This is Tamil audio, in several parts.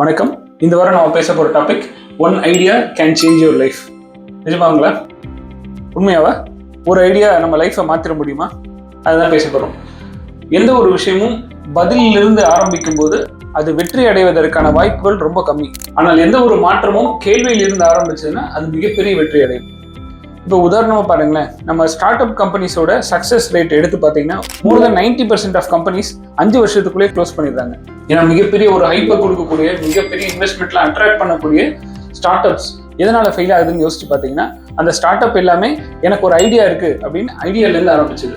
வணக்கம். இந்த வாரம் நம்ம பேச போகிற topic one idea can change your life நிஜமாங்களா? உண்மையாவா? ஒரு ஐடியா நம்ம லைஃப்பை மாற்றிட முடியுமா? அதுதான் பேச போகிறோம் எந்த ஒரு விஷயமும் பதிலிலிருந்து ஆரம்பிக்கும் போது அது வெற்றி அடைவதற்கான வாய்ப்புகள் ரொம்ப கம்மி. ஆனால் எந்த ஒரு மாற்றமும் கேள்வியிலிருந்து ஆரம்பிச்சதுன்னா அது மிகப்பெரிய வெற்றி அடையும். இப்போ உதாரணமாக பாருங்களேன். நம்ம ஸ்டார்ட் அப் கம்பெனிஸோட சக்ஸஸ் ரேட் எடுத்து பார்த்தீங்கன்னா more than ninety percent of companies அஞ்சு வருஷத்துக்குள்ளே க்ளோஸ் பண்ணிடுறாங்க. ஏன்னா மிகப்பெரிய ஒரு ஹைப்பை கொடுக்கக்கூடிய மிகப்பெரிய இன்வெஸ்ட்மெண்ட்லாம் அட்ராக்ட் பண்ணக்கூடிய ஸ்டார்ட் அப்ஸ் எதனால ஃபெயில் ஆகுதுன்னு யோசிச்சு பார்த்தீங்கன்னா அந்த ஸ்டார்ட் அப் எல்லாமே எனக்கு ஒரு ஐடியா இருக்கு அப்படின்னு ஐடியாலேருந்து ஆரம்பிச்சது.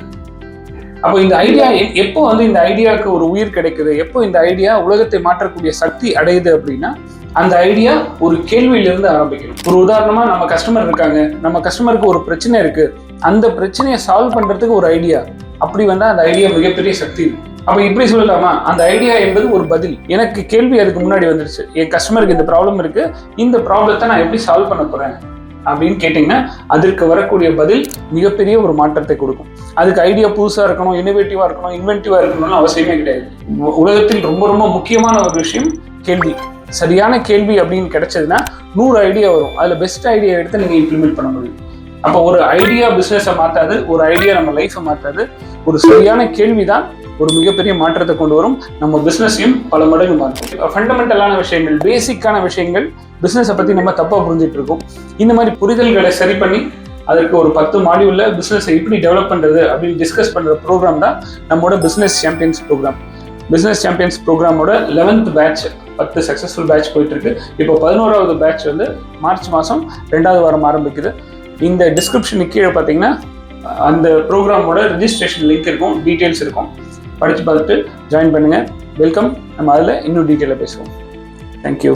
அப்போ இந்த ஐடியா எப்போ வந்து இந்த ஐடியாவுக்கு ஒரு உயிர் கிடைக்குது? எப்போ இந்த ஐடியா உலகத்தை மாற்றக்கூடிய சக்தி அடையுது அப்படின்னா அந்த ஐடியா ஒரு கேள்வியிலிருந்து ஆரம்பிக்கணும் ஒரு உதாரணமா நம்ம கஸ்டமர் இருக்காங்க நம்ம கஸ்டமருக்கு ஒரு பிரச்சனை இருக்கு. அந்த பிரச்சனையை சால்வ் பண்றதுக்கு ஒரு ஐடியா அப்படி வந்தா அந்த ஐடியா மிகப்பெரிய சக்தி. அப்போ இப்படி சொல்லலாமா? அந்த ஐடியா என்பது ஒரு பதில். எனக்கு கேள்வி அதுக்கு முன்னாடி வந்துருச்சு. என் கஸ்டமருக்கு இந்த ப்ராப்ளம் இருக்கு. இந்த ப்ராப்ளத்தை நான் எப்படி சால்வ் பண்ண போறேன்? அப்படின்னு கேட்டிங்கன்னா அதற்கு வரக்கூடிய பதில் மிகப்பெரிய ஒரு மாற்றத்தை கொடுக்கும். அதுக்கு ஐடியா புதுசாக இருக்கணும் இன்னோவேட்டிவாக இருக்கணும் இன்வென்டிவாக இருக்கணும்னு அவசியமே கிடையாது. உலகத்தில் ரொம்ப ரொம்ப முக்கியமான ஒரு விஷயம் கேள்வி. சரியான கேள்வி அப்படின்னு கிடைச்சதுன்னா நூறு ஐடியா வரும். அதில் பெஸ்ட் ஐடியா எடுத்து நீங்கள் இம்ப்ளிமெண்ட் பண்ண முடியும். அப்போ ஒரு ஐடியா பிஸ்னஸை மாற்றாது ஒரு ஐடியா நம்ம லைஃப்பை மாற்றாது ஒரு சரியான கேள்வி தான் ஒரு மிகப்பெரிய மாற்றத்தை கொண்டு வரும். நம்ம பிஸ்னஸையும் பல மடங்கு மாற்றும் ஃபண்டமெண்டலான விஷயங்கள் பேசிக்கான விஷயங்கள் பிஸ்னஸை பற்றி நம்ம தப்பாக புரிஞ்சிட்டு இருக்கோம். இந்த மாதிரி புரிதல்களை சரி பண்ணி அதற்கு ஒரு பத்து மாடியூலில் பிஸ்னஸை எப்படி டெவலப் பண்ணுறது அப்படின்னு டிஸ்கஸ் பண்ணுற ப்ரோக்ராம் தான் நம்மளோட business champions programme business champions ப்ரோக்ராமோட eleventh batch பத்து சக்ஸஸ்ஃபுல் பேட்ச் போயிட்டுருக்கு. இப்போ பதினோராவது பேட்ச் வந்து மார்ச் மாதம் ரெண்டாவது வாரம் ஆரம்பிக்குது. இந்த டிஸ்கிரிப்ஷனுக்கு கீழே பார்த்தீங்கன்னா அந்த ப்ரோக்ராமோட ரிஜிஸ்ட்ரேஷன் லிங்க் இருக்கும் டீட்டெயில்ஸ் இருக்கும். படித்து பார்த்துட்டு ஜாயின் பண்ணுங்கள் வெல்கம் நம்ம அதில் இன்னும் டீட்டெயிலாக பேசுவோம். தேங்க்யூ